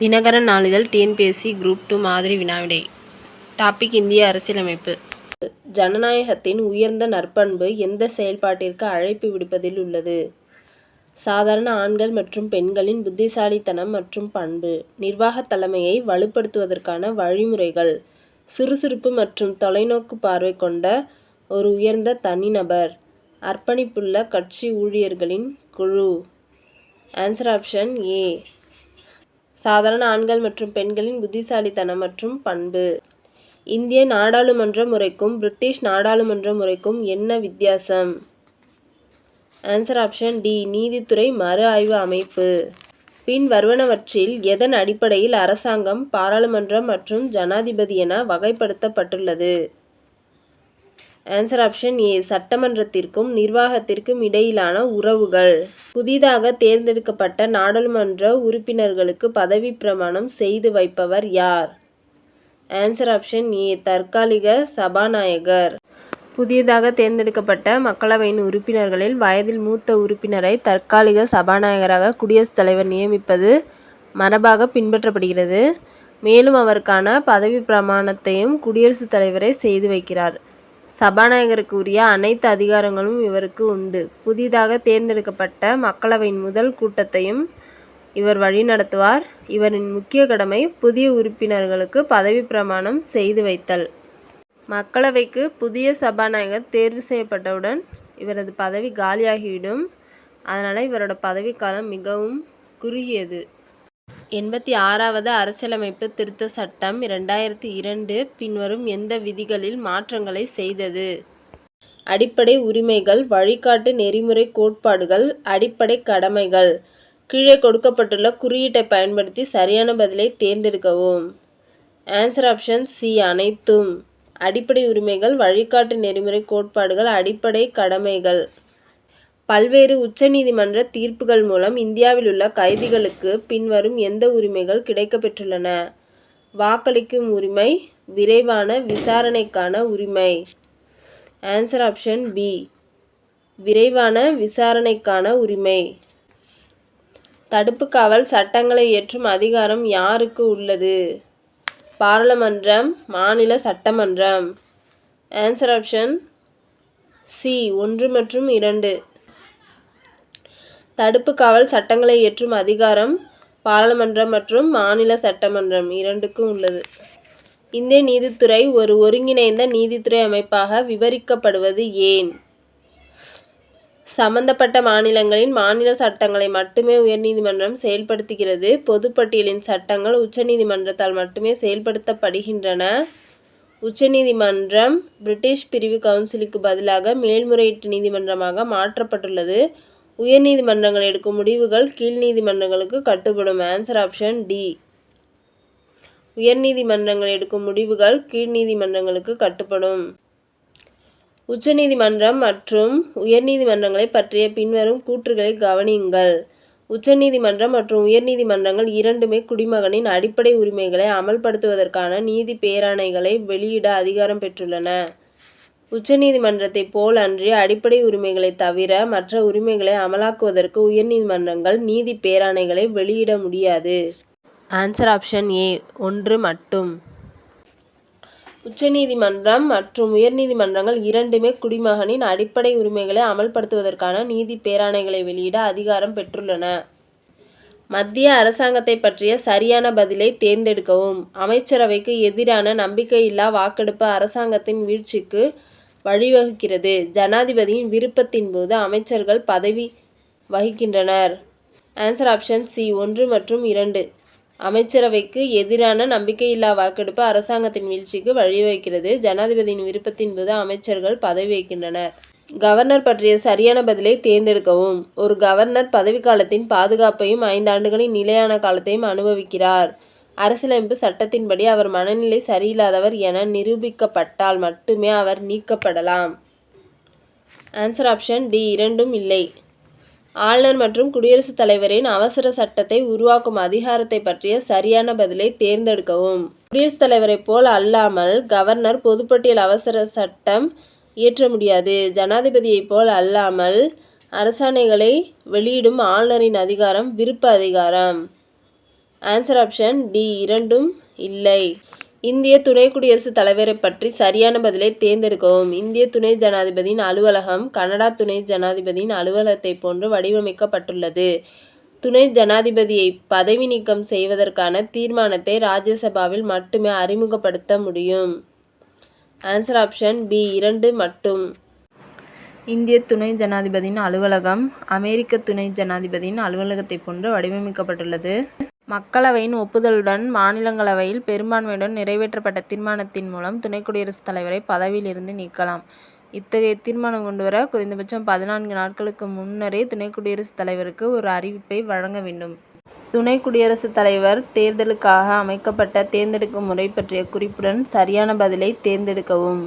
தினகரன் நாளிதழ் TNPSC group two மாதிரி வினாவிடை. Topic இந்திய அரசியலமைப்பு. ஜனநாயகத்தின் உயர்ந்த நற்பண்பு எந்த செயல்பாட்டிற்கு அழைப்பு விடுப்பதில் உள்ளது? சாதாரண ஆண்கள் மற்றும் பெண்களின் புத்திசாலித்தனம் மற்றும் பண்பு நிர்வாகத் தலைமையை வலுப்படுத்துவதற்கான வழிமுறைகள் சுறுசுறுப்பு மற்றும் தொலைநோக்கு பார்வை கொண்ட ஒரு உயர்ந்த தனிநபர் அர்ப்பணிப்புள்ள கட்சி ஊழியர்களின் குழு. ஆன்சர் ஆப்ஷன் ஏ சாதாரண ஆண்கள் மற்றும் பெண்களின் புத்திசாலித்தனம் மற்றும் பண்பு. இந்திய நாடாளுமன்ற முறைக்கும் பிரிட்டிஷ் நாடாளுமன்ற முறைக்கும் என்ன வித்தியாசம்? ஆன்சர் ஆப்ஷன் டி நீதித்துறை மறு ஆய்வு அமைப்பு. பின் வருவனவற்றில் எதன் அடிப்படையில் அரசாங்கம் பாராளுமன்றம் மற்றும் ஜனாதிபதி என வகைப்படுத்தப்பட்டுள்ளது? ஆன்சர் ஆப்ஷன் ஏ சட்டமன்றத்திற்கும் நிர்வாகத்திற்கும் இடையிலான உறவுகள். புதிதாக தேர்ந்தெடுக்கப்பட்ட நாடாளுமன்ற உறுப்பினர்களுக்கு பதவி பிரமாணம் செய்து வைப்பவர் யார்? ஆன்சர் ஆப்ஷன் ஏ தற்காலிக சபாநாயகர். புதியதாக தேர்ந்தெடுக்கப்பட்ட மக்களவையின் உறுப்பினர்களில் வயதில் மூத்த உறுப்பினரை தற்காலிக சபாநாயகராக குடியரசுத் தலைவர் நியமிப்பது மரபாக பின்பற்றப்படுகிறது. மேலும் அவருக்கான பதவி பிரமாணத்தையும் குடியரசுத் தலைவரே செய்து வைக்கிறார். சபாநாயகருக்கு உரிய அனைத்து அதிகாரங்களும் இவருக்கு உண்டு. புதிதாக தேர்ந்தெடுக்கப்பட்ட மக்களவையின் முதல் கூட்டத்தையும் இவர் வழிநடத்துவார். இவரின் முக்கிய கடமை புதிய உறுப்பினர்களுக்கு பதவி பிரமாணம் செய்து வைத்தல். மக்களவைக்கு புதிய சபாநாயகர் தேர்வு செய்யப்பட்டவுடன் இவரது பதவி காலியாகிவிடும். அதனால் இவரோட பதவிக்காலம் மிகவும் குறுகியது. எண்பத்தி ஆறாவது அரசியலமைப்பு திருத்த சட்டம் இரண்டாயிரத்தி இரண்டு பின்வரும் எந்த விதிகளில் மாற்றங்களை செய்தது? அடிப்படை உரிமைகள் வழிகாட்டு நெறிமுறை கோட்பாடுகள் அடிப்படை கடமைகள். கீழே கொடுக்கப்பட்டுள்ள குறியீட்டை பயன்படுத்தி சரியான பதிலை தேர்ந்தெடுக்கவும். ஆன்சர் ஆப்ஷன் சி அனைத்தும். அடிப்படை உரிமைகள் வழிகாட்டு நெறிமுறை கோட்பாடுகள் அடிப்படை கடமைகள். பல்வேறு உச்சநீதிமன்ற தீர்ப்புகள் மூலம் இந்தியாவில் உள்ள கைதிகளுக்கு பின்வரும் எந்த உரிமைகள் கிடைக்கப்பெற்றுள்ளன? வாக்களிக்கும் உரிமை விரைவான விசாரணைக்கான உரிமை. ஆன்சர் ஆப்ஷன் பி விரைவான விசாரணைக்கான உரிமை. தடுப்பு காவல் சட்டங்களை இயற்றும் அதிகாரம் யாருக்கு உள்ளது? பாராளுமன்றம் மாநில சட்டமன்றம். ஆன்சர் ஆப்ஷன் சி ஒன்று மற்றும் இரண்டு. தடுப்பு காவல் சட்டங்களை இயற்றும் அதிகாரம் பாராளுமன்றம் மற்றும் மாநில சட்டமன்றம் இரண்டுக்கும் உள்ளது. இந்திய நீதித்துறை ஒரு ஒருங்கிணைந்த நீதித்துறை அமைப்பாக விவரிக்கப்படுவது ஏன்? சம்பந்தப்பட்ட மாநிலங்களின் மாநில சட்டங்களை மட்டுமே உயர்நீதிமன்றம் செயல்படுத்துகிறது. பொதுப்பட்டியலின் சட்டங்கள் உச்சநீதிமன்றத்தால் மட்டுமே செயல்படுத்தப்படுகின்றன. உச்சநீதிமன்றம் பிரிட்டிஷ் பிரிவு கவுன்சிலுக்கு பதிலாக மேல்முறையீட்டு நீதிமன்றமாக மாற்றப்பட்டுள்ளது. உயர்நீதிமன்றங்கள் எடுக்கும் முடிவுகள் கீழ் நீதிமன்றங்களுக்கு கட்டுப்படும். ஆன்சர் ஆப்ஷன் டி உயர்நீதிமன்றங்கள் எடுக்கும் முடிவுகள் கீழ் நீதிமன்றங்களுக்கு கட்டுப்படும். உச்சநீதிமன்றம் மற்றும் உயர்நீதிமன்றங்களை பற்றிய பின்வரும் கூற்றுகளை கவனியுங்கள். உச்சநீதிமன்றம் மற்றும் உயர்நீதிமன்றங்கள் இரண்டுமே குடிமகனின் அடிப்படை உரிமைகளை அமல்படுத்துவதற்கான நீதி பேராணைகளை வெளியிட அதிகாரம் பெற்றுள்ளன. உச்சநீதிமன்றத்தை போல் அன்றி அடிப்படை உரிமைகளை தவிர மற்ற உரிமைகளை அமலாக்குவதற்கு உயர்நீதிமன்றங்கள் நீதி பேராணைகளை வெளியிட முடியாது. ஆன்சர் ஆப்ஷன் ஏ ஒன்று மட்டும். உச்சநீதிமன்றம் மற்றும் உயர்நீதிமன்றங்கள் இரண்டுமே குடிமகனின் அடிப்படை உரிமைகளை அமல்படுத்துவதற்கான நீதி பேராணைகளை வெளியிட அதிகாரம் பெற்றுள்ளன. மத்திய அரசாங்கத்தை பற்றிய சரியான பதிலை தேர்ந்தெடுக்கவும். அமைச்சரவைக்கு எதிரான நம்பிக்கையில்லா வாக்கெடுப்பு அரசாங்கத்தின் வீழ்ச்சிக்கு வழிவகுக்கிறது. ஜனாதிபதியின் விருப்பத்தின் போது அமைச்சர்கள் பதவி வகிக்கின்றனர். ஆன்சர் ஆப்ஷன் சி ஒன்று மற்றும் இரண்டு. அமைச்சரவைக்கு எதிரான நம்பிக்கையில்லா வாக்கெடுப்பு அரசாங்கத்தின் வீழ்ச்சிக்கு வழிவகுக்கிறது. ஜனாதிபதியின் விருப்பத்தின் போது அமைச்சர்கள் பதவி வகிக்கின்றனர். கவர்னர் பற்றிய சரியான பதிலை தேர்ந்தெடுக்கவும். ஒரு கவர்னர் பதவிக்காலத்தின் பாதுகாப்பையும் ஐந்து ஆண்டுகளின் நிலையான காலத்தையும் அனுபவிக்கிறார். அரசியலமைப்பு சட்டத்தின்படி அவர் மனநிலை சரியில்லாதவர் என நிரூபிக்கப்பட்டால் மட்டுமே அவர் நீக்கப்படலாம். ஆன்சர் ஆப்ஷன் டி இரண்டும் இல்லை. ஆளுநர் மற்றும் குடியரசுத் தலைவரின் அவசர சட்டத்தை உருவாக்கும் அதிகாரத்தை பற்றிய சரியான பதிலை தேர்ந்தெடுக்கவும். குடியரசுத் தலைவரைப் போல் அல்லாமல் கவர்னர் பொதுப்பட்டியல் அவசர சட்டம் இயற்ற முடியாது. ஜனாதிபதியைப் போல் அல்லாமல் அரசாணைகளை வெளியிடும் ஆளுநரின் அதிகாரம் விருப்ப அதிகாரம். ஆன்சர் ஆப்ஷன் டி இரண்டும் இல்லை. இந்திய துணை குடியரசுத் தலைவரை பற்றி சரியான பதிலை தேர்ந்தெடுக்கவும். இந்திய துணை ஜனாதிபதியின் அலுவலகம் கனடா துணை ஜனாதிபதியின் அலுவலகத்தை போன்று வடிவமைக்கப்பட்டுள்ளது. துணை ஜனாதிபதியை பதவி நீக்கம் செய்வதற்கான தீர்மானத்தை ராஜ்யசபாவில் மட்டுமே அறிமுகப்படுத்த முடியும். ஆன்சர் ஆப்ஷன் பி இரண்டு மட்டும். இந்திய துணை ஜனாதிபதியின் அலுவலகம் அமெரிக்க துணை ஜனாதிபதியின் அலுவலகத்தை போன்று வடிவமைக்கப்பட்டுள்ளது. மக்களவையின் ஒப்புதலுடன் மாநிலங்களவையில் பெரும்பான்மையுடன் நிறைவேற்றப்பட்ட தீர்மானத்தின் மூலம் துணை குடியரசுத் தலைவரை பதவியிலிருந்து நீக்கலாம். இத்தகைய தீர்மானம் கொண்டுவர குறைந்தபட்சம் பதினான்கு நாட்களுக்கு முன்னரே துணை குடியரசுத் தலைவருக்கு ஒரு அறிவிப்பை வழங்க வேண்டும். துணை குடியரசுத் தலைவர் தேர்தலுக்காக அமைக்கப்பட்ட தேர்ந்தெடுக்கும் முறை பற்றிய குறிப்புடன் சரியான பதிலை தேர்ந்தெடுக்கவும்.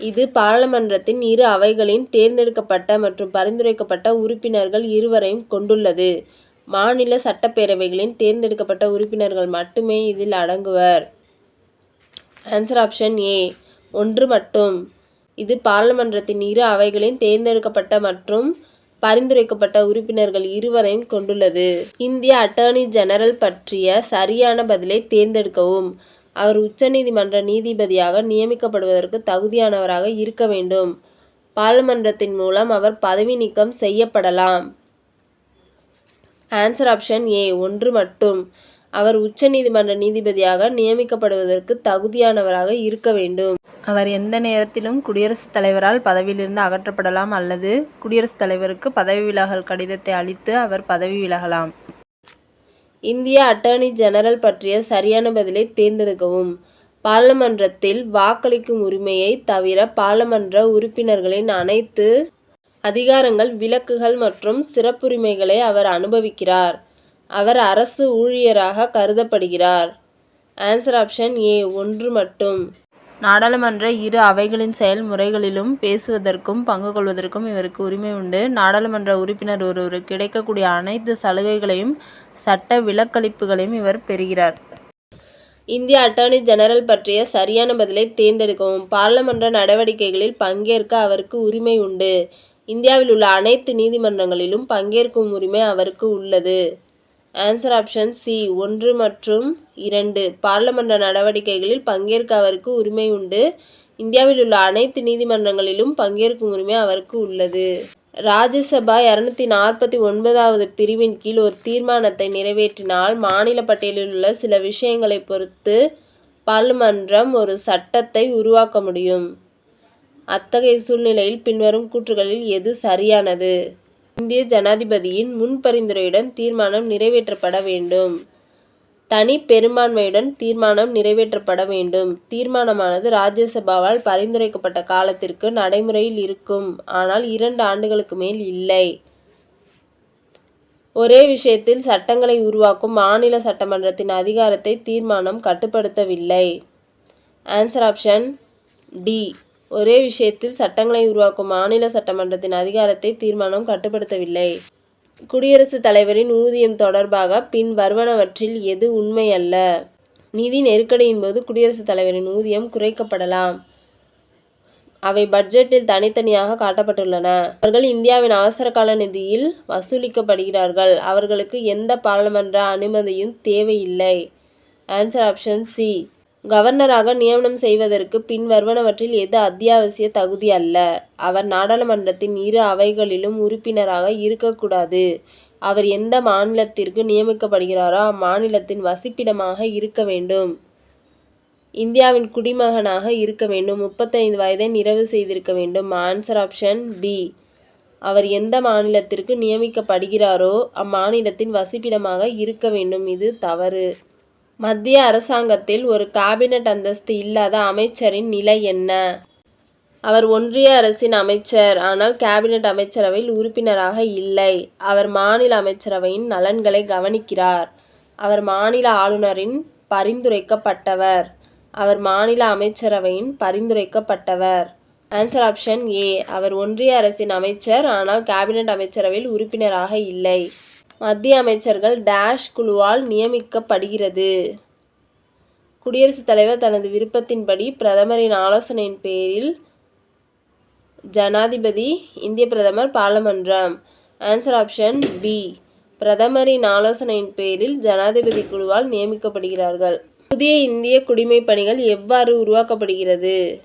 இது பாராளுமன்றத்தின் இரு அவைகளின் தேர்ந்தெடுக்கப்பட்ட மற்றும் பரிந்துரைக்கப்பட்ட உறுப்பினர்கள் இருவரையும் கொண்டுள்ளது. மாநில சட்டப்பேரவைகளின் தேர்ந்தெடுக்கப்பட்ட உறுப்பினர்கள் மட்டுமே இதில் அடங்குவர். ஆன்சர் ஆப்ஷன் ஏ ஒன்று மட்டும். இது பாராளுமன்றத்தின் இரு அவைகளின் தேர்ந்தெடுக்கப்பட்ட மற்றும் பரிந்துரைக்கப்பட்ட உறுப்பினர்கள் இருவரையும் கொண்டுள்ளது. இந்திய அட்டர்னி ஜெனரல் பற்றிய சரியான பதிலை தேர்ந்தெடுக்கவும் அவர் உச்சநீதிமன்ற நீதிபதியாக நியமிக்கப்படுவதற்கு தகுதியானவராக இருக்க வேண்டும். பாராளுமன்றத்தின் மூலம் அவர் பதவி நீக்கம் செய்யப்படலாம். ஆன்சர் ஆப்ஷன் ஏ ஒன்று மட்டும். அவர் உச்சநீதிமன்ற நீதிபதியாக நியமிக்கப்படுவதற்கு தகுதியானவராக இருக்க வேண்டும். அவர் எந்த நேரத்திலும் குடியரசுத் தலைவரால் பதவியிலிருந்து அகற்றப்படலாம் அல்லது குடியரசுத் தலைவருக்கு பதவி விலகல் கடிதத்தை அளித்து அவர் பதவி விலகலாம். இந்திய அட்டர்னி ஜெனரல் பற்றிய சரியான பதிலை தேர்ந்தெடுக்கவும். பாராளுமன்றத்தில் வாக்களிக்கும் உரிமையை தவிர பாராளுமன்ற உறுப்பினர்களின் அனைத்து அதிகாரங்கள் விலக்குகள் மற்றும் சிறப்புரிமைகளை அவர் அனுபவிக்கிறார். அவர் அரசு ஊழியராக கருதப்படுகிறார். ஆன்சர் ஆப்ஷன் ஏ ஒன்று மட்டும். நாடாளுமன்ற இரு அவைகளின் செயல்முறைகளிலும் பேசுவதற்கும் பங்கு கொள்வதற்கும் இவருக்கு உரிமை உண்டு. நாடாளுமன்ற உறுப்பினர் ஒருவருக்கு கிடைக்கக்கூடிய அனைத்து சலுகைகளையும் சட்ட விலக்களிப்புகளையும் இவர் பெறுகிறார். இந்திய அட்டர்னி ஜெனரல் பற்றிய சரியான பதிலை தேர்ந்தெடுக்கவும் பாராளுமன்ற நடவடிக்கைகளில் பங்கேற்க அவருக்கு உரிமை உண்டு. இந்தியாவில் உள்ள அனைத்து நீதிமன்றங்களிலும் பங்கேற்கும் உரிமை அவருக்கு உள்ளது. ஆன்சர் ஆப்ஷன் சி ஒன்று மற்றும் இரண்டு. பார்லமென்ற நடவடிக்கைகளில் பங்கேற்க அவருக்கு உரிமை உண்டு. இந்தியாவில் உள்ள அனைத்து நீதிமன்றங்களிலும் பங்கேற்கும் உரிமை அவருக்கு உள்ளது. ராஜ்யசபா இரநூத்தி நாற்பத்தி ஒன்பதாவது பிரிவின் கீழ் ஒரு தீர்மானத்தை நிறைவேற்றினால் மாநில பட்டியலில் உள்ள சில விஷயங்களை பொறுத்து பார்லிமன்றம் ஒரு சட்டத்தை உருவாக்க முடியும். அத்தகைய சூழ்நிலையில் பின்வரும் கூற்றுகளில் எது சரியானது? இந்திய ஜனாதிபதியின் முன்பரிந்துரையுடன் தீர்மானம் நிறைவேற்றப்பட வேண்டும். தனி பெரும்பான்மையுடன் தீர்மானம் நிறைவேற்றப்பட வேண்டும். தீர்மானமானது ராஜ்யசபாவால் பரிந்துரைக்கப்பட்ட காலத்திற்கு நடைமுறையில் இருக்கும். ஆனால் இரண்டு ஆண்டுகளுக்கு மேல் இல்லை. ஒரே விஷயத்தில் சட்டங்களை உருவாக்கும் மாநில சட்டமன்றத்தின் அதிகாரத்தை தீர்மானம் கட்டுப்படுத்தவில்லை. ஆன்சர் ஆப்ஷன் டி ஒரே விஷயத்தில் சட்டங்களை உருவாக்கும் மாநில சட்டமன்றத்தின் அதிகாரத்தை தீர்மானம் கட்டுப்படுத்தவில்லை. குடியரசுத் தலைவரின் ஊதியம் தொடர்பாக பின் வருவனவற்றில் எது உண்மை அல்ல? நிதி நெருக்கடியின் போது குடியரசுத் தலைவரின் ஊதியம் குறைக்கப்படலாம். அவை பட்ஜெட்டில் தனித்தனியாக காட்டப்பட்டுள்ளன. அவர்கள் இந்தியாவின் அவசரகால நிதியில் வசூலிக்கப்படுகிறார்கள். அவர்களுக்கு எந்த பாராளுமன்ற அனுமதியும் தேவையில்லை. ஆன்சர் ஆப்ஷன் சி கவர்னராக நியமனம் செய்வதற்கு பின்வருவனவற்றில் எது அத்தியாவசிய தகுதி அல்ல? அவர் நாடாளுமன்றத்தின் இரு அவைகளிலும் உறுப்பினராக இருக்கக்கூடாது. அவர் எந்த மாநிலத்திற்கு நியமிக்கப்படுகிறாரோ அம்மாநிலத்தின் வசிப்பிடமாக இருக்க வேண்டும். இந்தியாவின் குடிமகனாக இருக்க வேண்டும். முப்பத்தைந்து வயதை நிறைவு செய்திருக்க வேண்டும். ஆன்சர் ஆப்ஷன் பி அவர் எந்த மாநிலத்திற்கு நியமிக்கப்படுகிறாரோ அம்மாநிலத்தின் வசிப்பிடமாக இருக்க வேண்டும். இது தவறு. மத்திய அரசாங்கத்தில் ஒரு காபினட் அந்தஸ்து இல்லாத அமைச்சரின் நிலை என்ன? அவர் ஒன்றிய அரசின் அமைச்சர் ஆனால் கேபினட் அமைச்சரவையில் உறுப்பினராக இல்லை. அவர் மாநில அமைச்சரவையின் நலன்களை கவனிக்கிறார். அவர் மாநில ஆளுநரின் பரிந்துரைக்கப்பட்டவர். அவர் மாநில அமைச்சரவையின் பரிந்துரைக்கப்பட்டவர். ஆன்சர் ஆப்ஷன் ஏ அவர் ஒன்றிய அரசின் அமைச்சர் ஆனால் கேபினட் அமைச்சரவையில் உறுப்பினராக இல்லை. மத்திய அமைச்சர்கள் டேஷ் குழுவால் நியமிக்கப்படுகிறது குடியரசுத் தலைவர் தனது விருப்பத்தின்படி பிரதமரின் ஆலோசனையின் பேரில் ஜனாதிபதி இந்திய பிரதமர் பாராளுமன்றம் ஆன்சர் ஆப்ஷன் பி பிரதமரின் ஆலோசனையின் பேரில் ஜனாதிபதி குழுவால் நியமிக்கப்படுகிறார்கள். புதிய இந்திய குடிமைப் பணிகள் எவ்வாறு உருவாக்கப்படுகிறது?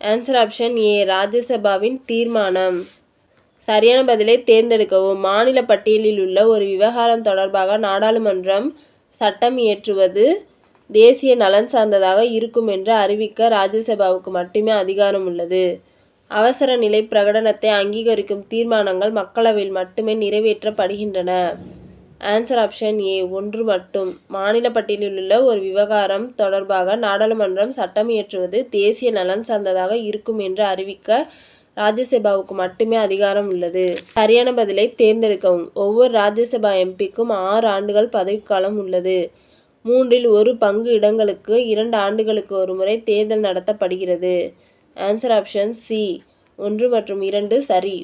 Answer option A. ராஜ்யசபாவின் தீர்மானம். சரியான பதிலை தேர்ந்தெடுக்கவும். மாநில பட்டியலில் உள்ள ஒரு விவகாரம் தொடர்பாக நாடாளுமன்றம் சட்டம் இயற்றுவது தேசிய நலன் சார்ந்ததாக இருக்கும் என்று அறிவிக்க ராஜ்யசபாவுக்கு மட்டுமே அதிகாரம் உள்ளது. அவசர நிலை பிரகடனத்தை அங்கீகரிக்கும் தீர்மானங்கள் மக்களவையில் மட்டுமே நிறைவேற்றப்படுகின்றன. ஆன்சர் ஆப்ஷன் ஏ. ஒன்று மட்டும். மாநில பட்டியலில் உள்ள ஒரு விவகாரம் தொடர்பாக நாடாளுமன்றம் சட்டம் இயற்றுவது தேசிய நலன் சார்ந்ததாக இருக்கும் என்று அறிவிக்க ராஜ்யசபாவுக்கு மட்டுமே அதிகாரம் உள்ளது. சரியான பதிலை தேர்ந்தெடுக்கவும். ஒவ்வொரு ராஜ்யசபா எம்பிக்கும் ஆறு ஆண்டுகள் பதவிக்காலம் உள்ளது. மூன்றில் ஒரு பங்கு இடங்களுக்கு இரண்டு ஆண்டுகளுக்கு ஒரு முறை தேர்தல் நடத்தப்படுகிறது. Answer option C. ஒன்று மற்றும் இரண்டு சரி.